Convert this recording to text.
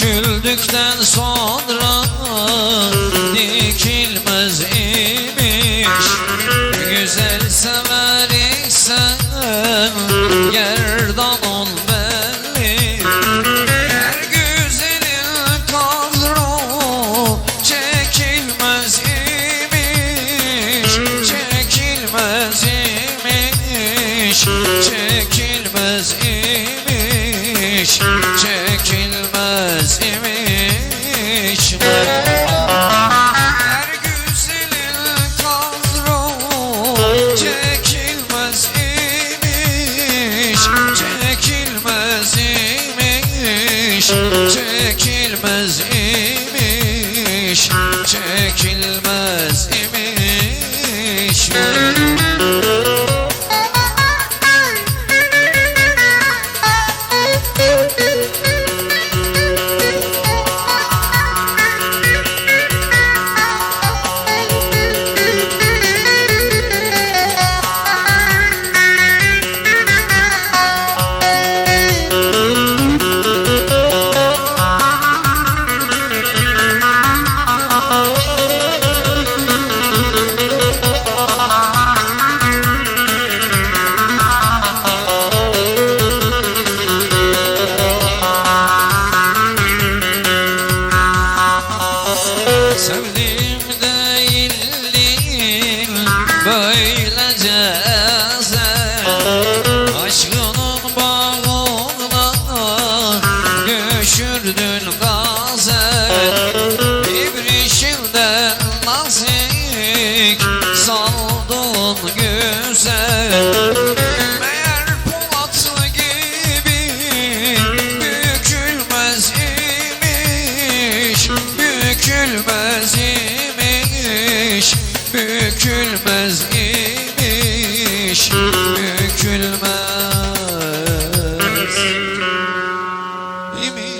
Döküldükten sonra dikilmez imiş. Güzel sever isem gerdan ol belli. Her güzelin kadro çekilmez imiş. Çekilmez imiş Çekilmez imiş imiş Çekilmez imişler Her güzelin kadro Çekilmez imiş Çekilmez imiş Çekilmez imiş Çekilmez Sevdiğim değildim böylece sen Aşkının bağına düşürdün gazel Bir işimden nazik salladın bükülmez imiş Bükülmez imiş Bükülmez imiş.